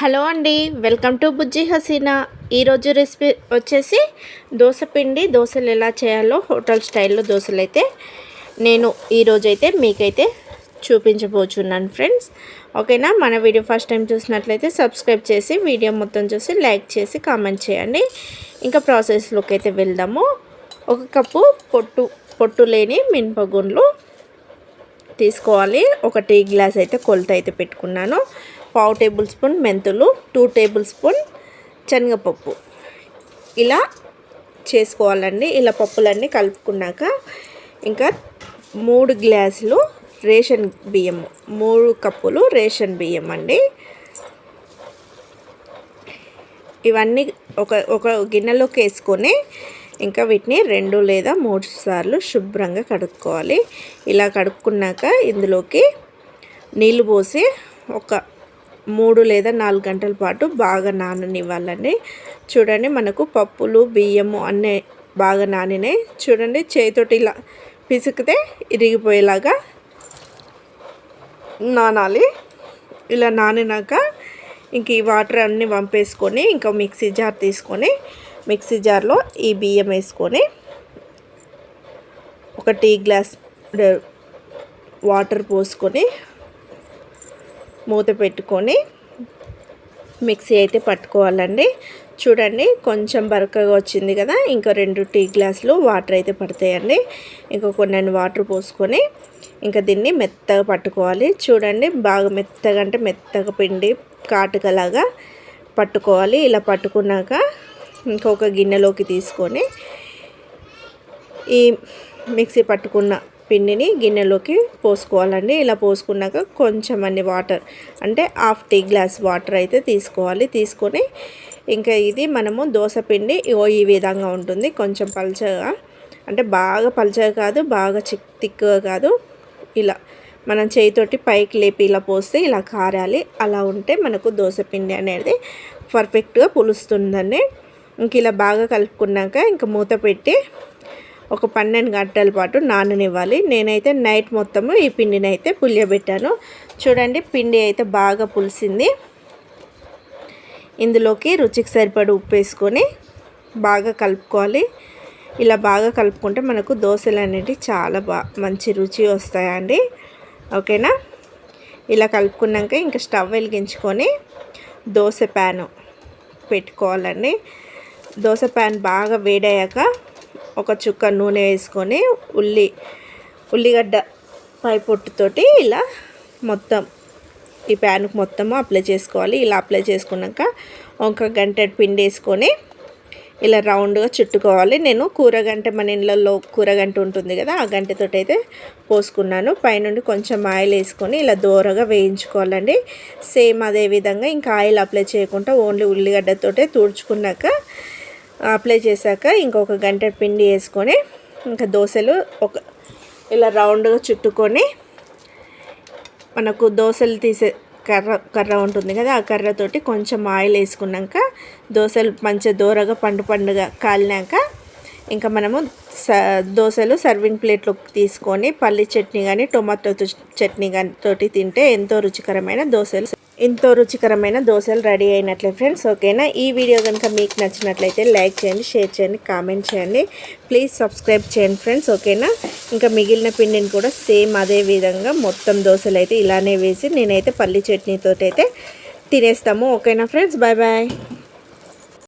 Hello అండి welcome to బుజ్జి హసీనా. ఈరోజు recipe వచ్చేసి దోశ పిండి. దోశలు ఎలా చేయాలో హోటల్ స్టైల్లో దోశలు అయితే నేను ఈరోజైతే మీకైతే చూపించబోచున్నాను ఫ్రెండ్స్. ఓకేనా? మన వీడియో ఫస్ట్ టైం చూసినట్లయితే సబ్స్క్రైబ్ చేసి వీడియో మొత్తం చూసి లైక్ చేసి కామెంట్ చేయండి. ఇంకా ప్రాసెస్లోకి అయితే వెళ్దాము. ఒక కప్పు పొట్టు పొట్టు లేని మినపగుండ్లు తీసుకోవాలి. ఒక టీ గ్లాస్ అయితే కొలత అయితే పెట్టుకున్నాను. పావు టేబుల్ స్పూన్ మెంతులు టూ టేబుల్ స్పూన్ శనగపప్పు. ఇలా చేసుకోవాలండి. ఇలా పప్పులన్నీ కలుపుకున్నాక ఇంకా మూడు గ్లాసులు రేషన్ బియ్యం మూడు కప్పులు రేషన్ బియ్యం అండి. ఇవన్నీ ఒక ఒక గిన్నెలోకి వేసుకొని ఇంకా వీటిని రెండు లేదా మూడు సార్లు శుభ్రంగా కడుక్కోవాలి. ఇలా కడుక్కున్నాక ఇందులోకి నీళ్ళు పోసి ఒక మూడు లేదా నాలుగు గంటల పాటు బాగా నాననివ్వాలండి. చూడండి మనకు పప్పులు బియ్యము అన్నీ బాగా నానినాయి చూడండి చేతితోటి ఇలా పిసికితే ఇరిగిపోయేలాగా నానాలి. ఇలా నానినాక ఇంక ఈ వాటర్ అన్నీ పంపేసుకొని ఇంకా మిక్సీ జార్ తీసుకొని మిక్సీ జార్లో ఈ బియ్యం వేసుకొని ఒక టీ గ్లాస్ వాటర్ పోసుకొని మూత పెట్టుకొని మిక్సీ అయితే పట్టుకోవాలండి. చూడండి కొంచెం బరకగా వచ్చింది కదా ఇంకా రెండు టీ గ్లాసులు వాటర్ అయితే పడతాయండి. ఇంకా కొన్ని వాటర్ పోసుకొని ఇంకా దీన్ని మెత్తగా పట్టుకోవాలి. చూడండి బాగా మెత్తగా అంటే మెత్తగా పిండి కాటుకలాగా పట్టుకోవాలి. ఇలా పట్టుకున్నాక ఇంకొక గిన్నెలోకి తీసుకొని ఈ మిక్సీ పట్టుకున్న పిండిని గిన్నెలోకి పోసుకోవాలండి. ఇలా పోసుకున్నాక కొంచెం అన్ని వాటర్ అంటే హాఫ్ టీ గ్లాస్ వాటర్ అయితే తీసుకోవాలి. తీసుకొని ఇంకా ఇది మనము దోశ పిండి ఈ విధంగా ఉంటుంది. కొంచెం పల్చగా అంటే బాగా పల్చగా కాదు బాగా చిక్ తిక్కుగా కాదు. ఇలా మనం చేయితోటి పైకి లేపి ఇలా పోస్తే ఇలా కారాలి. అలా ఉంటే మనకు దోశ పిండి అనేది పర్ఫెక్ట్గా పులుస్తుందండి. ఇంక ఇలా బాగా కలుపుకున్నాక ఇంకా మూత పెట్టి ఒక పన్నెండు గంటల పాటు నాననివ్వాలి. నేనైతే నైట్ మొత్తము ఈ పిండిని అయితే పులియబెట్టాను. చూడండి పిండి అయితే బాగా పులిసింది. ఇందులోకి రుచికి సరిపడి ఉప్పు వేసుకొని బాగా కలుపుకోవాలి. ఇలా బాగా కలుపుకుంటే మనకు దోశలు అనేవి చాలా బా మంచి రుచి వస్తాయండి. ఓకేనా? ఇలా కలుపుకున్నాక ఇంకా స్టవ్ వెలిగించుకొని దోశ ప్యాను పెట్టుకోవాలండి. దోశ ప్యాన్ బాగా వేడయ్యాక ఒక చుక్క నూనె వేసుకొని ఉల్లి ఉల్లిగడ్డ పై పొట్టుతోటి ఇలా మొత్తం ఈ ప్యాన్కి మొత్తము అప్లై చేసుకోవాలి. ఇలా అప్లై చేసుకున్నాక ఒక గంట పిండి వేసుకొని ఇలా రౌండ్గా చుట్టుకోవాలి. నేను కూరగంట మన ఇళ్ళల్లో కూరగంట ఉంటుంది కదా ఆ గంటతో అయితే పోసుకున్నాను. పైనుండి కొంచెం ఆయిల్ వేసుకొని ఇలా దూరగా వేయించుకోవాలండి. సేమ్ అదే విధంగా ఇంకా ఆయిల్ అప్లై చేయకుండా ఓన్లీ ఉల్లిగడ్డతోటే తుడుచుకున్నాక అప్లై చేశాక ఇంకొక గంట పిండి వేసుకొని ఇంకా దోశలు ఒక ఇలా రౌండ్గా చుట్టుకొని మనకు దోశలు తీసే కర్ర కర్ర ఉంటుంది కదా ఆ కర్రతోటి కొంచెం ఆయిల్ వేసుకున్నాక దోశలు మంచిగా దూరగా పండు పండుగ కాలినాక ఇంకా మనము స దోశలు సర్వింగ్ ప్లేట్లోకి తీసుకొని పల్లి చట్నీ కానీ టొమాటో చట్నీ కానీ తోటి తింటే ఎంతో రుచికరమైన దోశలు ఎంతో రుచికరమైన దోశలు రెడీ అయినట్లే ఫ్రెండ్స్ ఓకేనా? ఈ వీడియో కనుక మీకు నచ్చినట్లయితే లైక్ చేయండి షేర్ చేయండి కామెంట్ చేయండి. ప్లీజ్ సబ్స్క్రైబ్ చేయండి ఫ్రెండ్స్ ఓకేనా? ఇంకా మిగిలిన పిండిని కూడా సేమ్ అదే విధంగా మొత్తం దోశలు అయితే ఇలానే వేసి నేనైతే పల్లి చట్నీతో అయితే తినేస్తాము ఓకేనా ఫ్రెండ్స్? Bye bye.